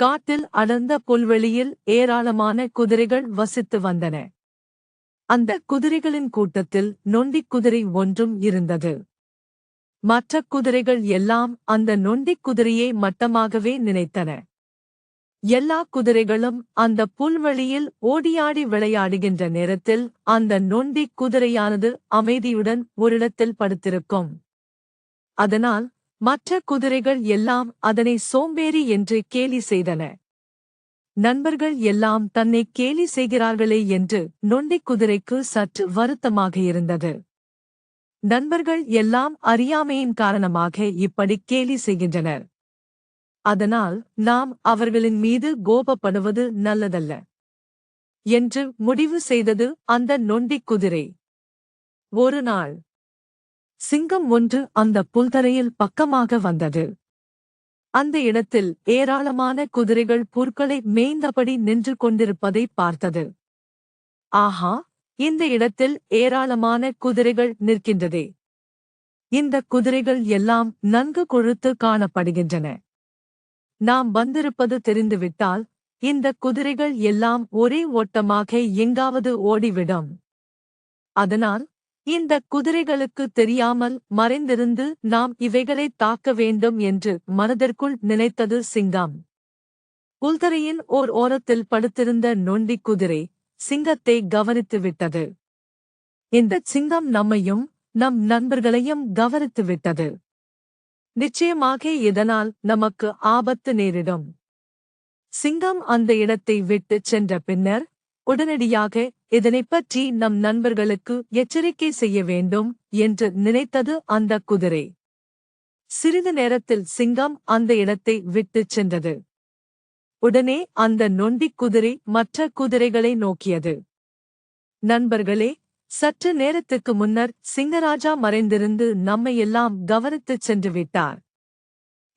காட்டில் அடர்ந்த புல்வெளியில் ஏராளமான குதிரைகள் வசித்து வந்தன. அந்த குதிரைகளின் கூட்டத்தில் நொண்டிக் குதிரை ஒன்றும் இருந்தது. மற்ற குதிரைகள் எல்லாம் அந்த நொண்டிக் குதிரையை மட்டமாகவே நினைத்தன. எல்லா குதிரைகளும் அந்த புல்வெளியில் ஓடியாடி விளையாடுகின்ற நேரத்தில் அந்த நொண்டிக் குதிரையானது அமைதியுடன் ஓரிடத்தில் படுத்திருக்கும். அதனால் மற்ற குதிரைகள் எல்லாம் அதனை சோம்பேறி என்று கேலி செய்தன. நண்பர்கள் எல்லாம் தன்னை கேலி செய்கிறார்களே என்று நொண்டிக் குதிரைக்கு சற்று வருத்தமாக இருந்தது. நண்பர்கள் எல்லாம் அறியாமையின் காரணமாக இப்படி கேலி செய்கின்றனர். அதனால் நாம் அவர்களின் மீது கோபப்படுவது நல்லதல்ல. என்று முடிவு செய்தது அந்த நொண்டிக் குதிரை. ஒரு நாள் சிங்கம் ஒன்று அந்த புல்தரையில் பக்கமாக வந்தது. அந்த இடத்தில் ஏராளமான குதிரைகள் புற்களை மேய்ந்தபடி நின்று கொண்டிருப்பதை பார்த்தது. ஆஹா இந்த இடத்தில் ஏராளமான குதிரைகள் நிற்கின்றதே. இந்த குதிரைகள் எல்லாம் நன்கு கொழுத்து காணப்படுகின்றன. நாம் வந்திருப்பது தெரிந்துவிட்டால் இந்த குதிரைகள் எல்லாம் ஒரே ஓட்டமாக எங்காவது ஓடிவிடும். அதனால் இந்த குதிரைகளுக்கு தெரியாமல் மறைந்திருந்து நாம் இவைகளை தாக்க வேண்டும் என்று மனதிற்குள் நினைத்தது சிங்கம். புல்தரையின் ஓர் ஓரத்தில் படுத்திருந்த நொண்டிக் குதிரை சிங்கத்தை கவனித்து விட்டது இந்த சிங்கம் நம்மையும் நம் நண்பர்களையும் கவனித்துவிட்டது. நிச்சயமாக இதனால் நமக்கு ஆபத்து நேரிடும். சிங்கம் அந்த இடத்தை விட்டுச் சென்ற பின்னர் உடனடியாக இதனைப் பற்றி நம் நண்பர்களுக்கு எச்சரிக்கை செய்ய வேண்டும் என்று நினைத்தது அந்த குதிரை. சிறிது நேரத்தில் சிங்கம் அந்த இடத்தை விட்டுச் சென்றது. உடனே அந்த நொண்டிக் குதிரை மற்ற குதிரைகளை நோக்கியது. நண்பர்களே சற்று நேரத்துக்கு முன்னர் சிங்கராஜா மறைந்திருந்து நம்மையெல்லாம் கவனித்துச் சென்று விட்டார்.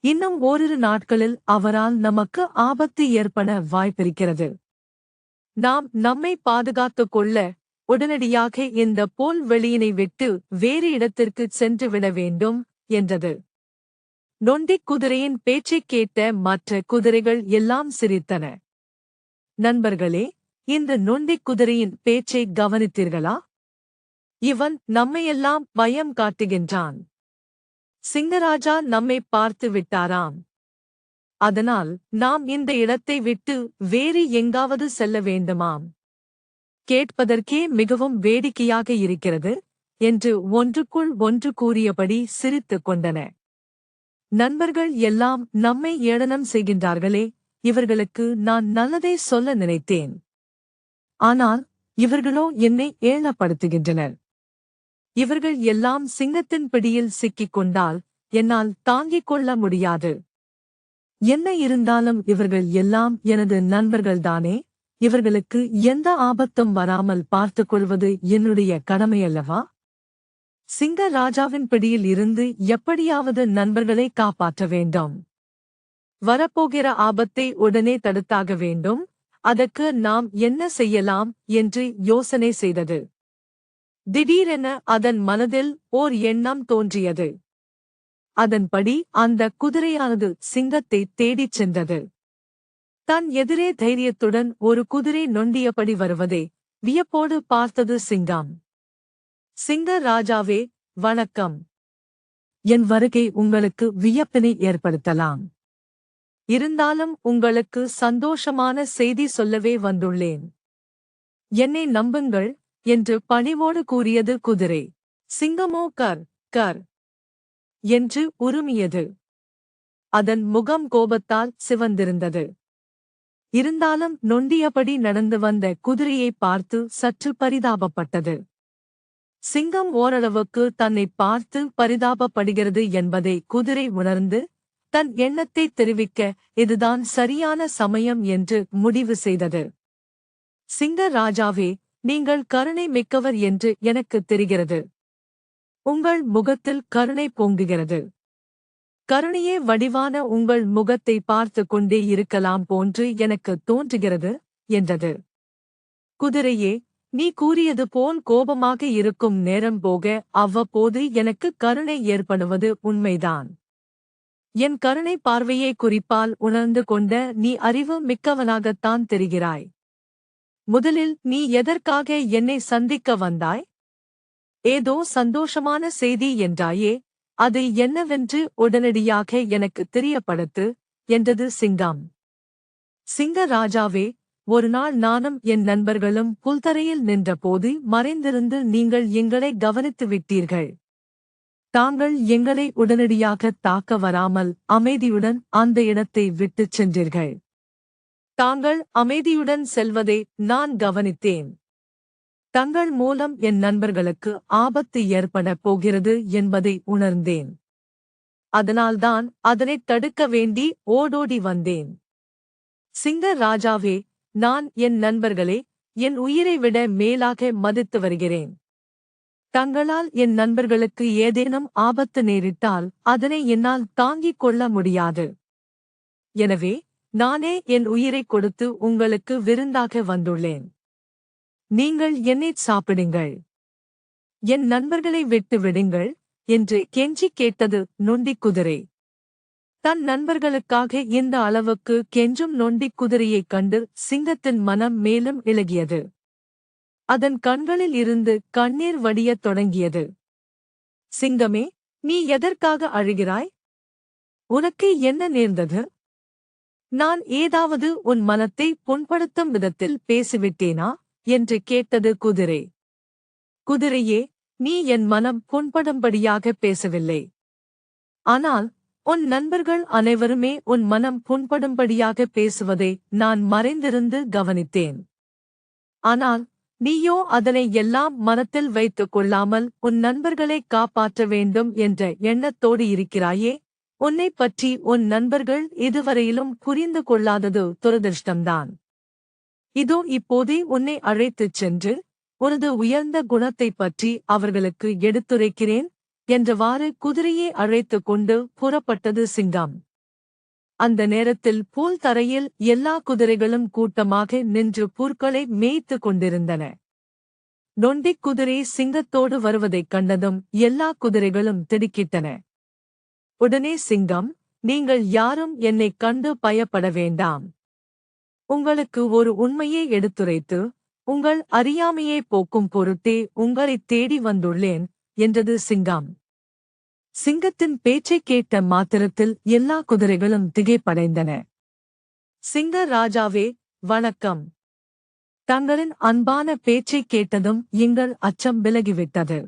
இன்னும் ஓரிரு நாட்களில் அவரால் நமக்கு ஆபத்து ஏற்பட வாய்ப்பிருக்கிறது. நாம் நம்மை பாதுகாத்துக் கொள்ள உடனடியாக இந்த போல் வெளியினை விட்டு வேறு இடத்திற்கு சென்று விட வேண்டும் என்றது. நொண்டிக் குதிரையின் பேச்சைக் கேட்ட மற்ற குதிரைகள் எல்லாம் சிரித்தன. நண்பர்களே இந்த நொண்டிக் குதிரையின் பேச்சை கவனித்தீர்களா? இவன் நம்மையெல்லாம் பயம் காட்டுகின்றான். சிங்கராஜா நம்மை பார்த்து விட்டாராம். அதனால் நாம் இந்த இடத்தை விட்டு வேறு எங்காவது செல்ல வேண்டுமாம். கேட்பதற்கே மிகவும் வேடிக்கையாக இருக்கிறது என்று ஒன்றுக்குள் ஒன்று கூறியபடி சிரித்துக் கொண்டன. நண்பர்கள் எல்லாம் நம்மை ஏளனம் செய்கின்றார்களே இவர்களுக்கு நான் நல்லதே சொல்ல நினைத்தேன். ஆனால் இவர்களோ என்னை ஏளப்படுத்துகின்றனர் இவர்கள் எல்லாம் சிங்கத்தின் பிடியில் சிக்கிக் கொண்டால் என்னால் தாங்கிக் கொள்ள முடியாது. என்ன இருந்தாலும் இவர்கள் எல்லாம் எனது நண்பர்கள்தானே? இவர்களுக்கு எந்த ஆபத்தும் வராமல் பார்த்துக் கொள்வது என்னுடைய கடமையல்லவா? சிங்க ராஜாவின் பிடியில் இருந்து எப்படியாவது நண்பர்களை காப்பாற்ற வேண்டும். வரப்போகிற ஆபத்தை உடனே தடுத்தாக வேண்டும். அதற்கு நாம் என்ன செய்யலாம் என்று யோசனை செய்தது. திடீரென அதன் மனதில் ஓர் எண்ணம் தோன்றியது. அதன்படி அந்த குதிரையானது சிங்கத்தை தேடிச் சென்றது. தன் எதிரே தைரியத்துடன் ஒரு குதிரை நொண்டியபடி வருவதை வியப்போடு பார்த்தது சிங்கம். சிங்க ராஜாவே வணக்கம். என் வருகை உங்களுக்கு வியப்பினை ஏற்படுத்தலாம். இருந்தாலும் உங்களுக்கு சந்தோஷமான செய்தி சொல்லவே வந்துள்ளேன். என்னை நம்புங்கள் என்று பணிவோடு கூறியது குதிரை. சிங்கமோ கர் கர். என்று உருமியது. அதன் முகம் கோபத்தால் சிவந்திருந்தது. இருந்தாலும் நொண்டியபடி நடந்து வந்த குதிரையை பார்த்து சற்று பரிதாபப்பட்டது. சிங்கம் ஓரளவுக்கு தன்னை பார்த்து பரிதாபப்படுகிறது என்பதை குதிரை உணர்ந்து தன் எண்ணத்தை தெரிவிக்க இதுதான் சரியான சமயம் என்று முடிவு செய்தது. சிங்க ராஜாவே நீங்கள் கருணை மிக்கவர் என்று எனக்கு தெரிகிறது. உங்கள் முகத்தில் கருணை பொங்குகிறது. கருணையே வடிவான உங்கள் முகத்தை பார்த்து கொண்டே இருக்கலாம் போன்று எனக்கு தோன்றுகிறது என்றது. குதிரையே நீ கூறியது போல் கோபமாக இருக்கும் நேரம் போக அவ்வப்போது எனக்கு கருணை ஏற்படுவது உண்மைதான். என் கருணை பார்வையை குறிப்பால் உணர்ந்து கொண்ட நீ அறிவு மிக்கவனாகத்தான் தெரிகிறாய். முதலில் நீ எதற்காக என்னை சந்திக்க வந்தாய்? ஏதோ சந்தோஷமான செய்தி என்றாயே அது என்னவென்று உடனடியாக எனக்கு தெரியப்படுத்து என்றது சிங்கம். சிங்க ராஜாவே ஒரு நாள் நானும் என் நண்பர்களும் புல்தரையில் நின்றபோது மறைந்திருந்து நீங்கள் எங்களை கவனித்து விட்டீர்கள். தாங்கள் எங்களை உடனடியாக தாக்க வராமல் அமைதியுடன் அந்த இடத்தை விட்டுச் சென்றீர்கள். தாங்கள் அமைதியுடன் செல்வதை நான் கவனித்தேன். தங்கள் மூலம் என் நண்பர்களுக்கு ஆபத்து ஏற்பட போகிறது என்பதை உணர்ந்தேன். அதனால்தான் அதனைத் தடுக்க வேண்டி ஓடோடி வந்தேன். சிங்க ராஜாவே நான் என் நண்பர்களே என் உயிரை விட மேலாக மதித்து வருகிறேன். தங்களால் என் நண்பர்களுக்கு ஏதேனும் ஆபத்து நேரிட்டால் அதனை என்னால் தாங்கிக் கொள்ள முடியாது. எனவே நானே என் உயிரைக் கொடுத்து உங்களுக்கு விருந்தாக வந்துள்ளேன். நீங்கள் என்னைச் சாப்பிடுங்கள். என் நண்பர்களை விட்டு விடுங்கள் என்று கெஞ்சி கேட்டது நொண்டிக் குதிரை. தன் நண்பர்களுக்காக இந்த அளவுக்கு கெஞ்சும் நொண்டிக் குதிரையைக் கண்டு சிங்கத்தின் மனம் மேலும் இளகியது அதன் கண்களில் இருந்து கண்ணீர் வடியத் தொடங்கியது. சிங்கமே நீ எதற்காக அழுகிறாய்? உனக்கு என்ன நேர்ந்தது? நான் ஏதாவது உன் மனத்தை புண்படுத்தும் விதத்தில் பேசிவிட்டேனா? என்று கேட்டது குதிரை. குதிரையே நீ என் மனம் புண்படும்படியாக பேசவில்லை. ஆனால் உன் நண்பர்கள் அனைவருமே உன் மனம் புண்படும்படியாக பேசுவதை நான் மறைந்திருந்து கவனித்தேன். ஆனால் நீயோ அதனை எல்லாம் மனத்தில் வைத்துக் கொள்ளாமல் உன் நண்பர்களை காப்பாற்ற வேண்டும் என்ற எண்ணத்தோடு இருக்கிறாயே? உன்னைப் பற்றி உன் நண்பர்கள் இதுவரையிலும் புரிந்து கொள்ளாதது துரதிருஷ்டம்தான். இதோ இப்போதே உன்னை அழைத்துச் சென்று உனது உயர்ந்த குணத்தைப் பற்றி அவர்களுக்கு எடுத்துரைக்கிறேன் என்றவாறு குதிரையை அழைத்துக் கொண்டு புறப்பட்டது சிங்கம். அந்த நேரத்தில் பூல் தரையில் எல்லா குதிரைகளும் கூட்டமாக நின்று புற்களை மேய்த்து கொண்டிருந்தன. நொண்டிக் குதிரை சிங்கத்தோடு வருவதைக் கண்டதும் எல்லா குதிரைகளும் திடுக்கிட்டன. உடனே சிங்கம் நீங்கள் யாரும் என்னைக் கண்டு பயப்பட வேண்டாம். உங்களுக்கு ஒரு உண்மையை எடுத்துரைத்து உங்கள் அறியாமையை போக்கும் பொருட்டே உங்களைத் தேடி வந்துள்ளேன் என்றது சிங்கம். சிங்கத்தின் பேச்சைக் கேட்ட மாத்திரத்தில் எல்லா குதிரைகளும் திகைப்படைந்தன. சிங்க ராஜாவே வணக்கம். தங்களின் அன்பான பேச்சைக் கேட்டதும் எங்கள் அச்சம் விலகிவிட்டது.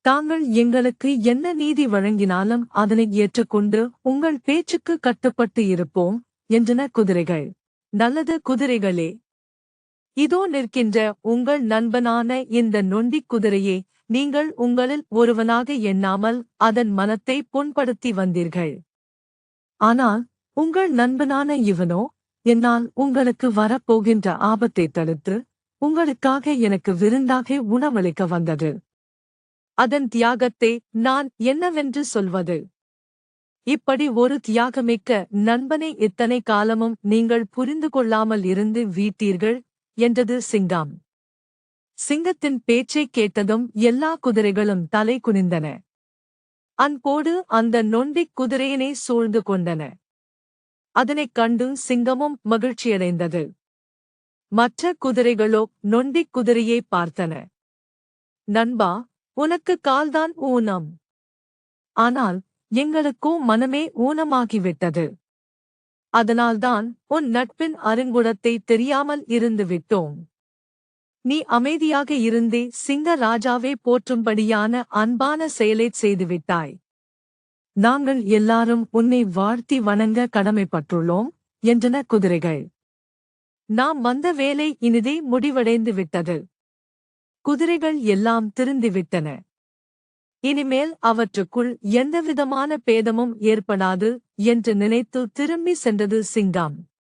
தாங்கள் எங்களுக்கு என்ன நீதி வழங்கினாலும் அதனை ஏற்றுக்கொண்டு உங்கள் பேச்சுக்கு கட்டுப்பட்டு இருப்போம் என்றன குதிரைகள். நல்லது குதிரைகளே. இதோ நிற்கின்ற உங்கள் நண்பனான இந்த நொண்டிக் குதிரையே நீங்கள் உங்களில் ஒருவனாக எண்ணாமல் அதன் மனத்தை புண்படுத்தி வந்தீர்கள். ஆனால் உங்கள் நண்பனான இவனோ என்னால் உங்களுக்கு வரப்போகின்ற ஆபத்தை தடுத்து உங்களுக்காக எனக்கு விருந்தாக உணவளிக்க வந்தது. அதன் தியாகத்தை நான் என்னவென்று சொல்வது? இப்படி ஒரு தியாகமிக்க நண்பனை இத்தனை காலமும் நீங்கள் புரிந்து கொள்ளாமல் இருந்து வீட்டீர்கள்? என்றது சிங்கம். சிங்கத்தின் பேச்சைக் கேட்டதும் எல்லா குதிரைகளும் தலை குனிந்தன. அன்போடு அந்த நொண்டிக் குதிரையினை சூழ்ந்து கொண்டன. அதனைக் கண்டு சிங்கமும் மகிழ்ச்சியடைந்தது. மற்ற குதிரைகளோ நொண்டிக் குதிரையை பார்த்தன. நண்பா உனக்கு கால்தான் ஊனம். ஆனால் எங்களுக்கோ மனமே ஊனமாகிவிட்டது. அதனால்தான் உன் நட்பின் அருங்குணத்தை தெரியாமல் இருந்து விட்டோம் நீ அமைதியாக இருந்தே சிங்க ராஜாவே போற்றும்படியான அன்பான செயலைச் செய்துவிட்டாய். நாங்கள் எல்லாரும் உன்னை வாழ்த்தி வணங்க கடமைப்பட்டுள்ளோம் என்றன குதிரைகள். நாம் வந்த வேலை இனிதே முடிவடைந்து விட்டது குதிரைகள் எல்லாம் திருந்திவிட்டன. இனிமேல் அவற்றுக்குள் எந்தவிதமான பேதமும் ஏற்படாது என்று நினைத்து திரும்பி சென்றது சிங்கம்.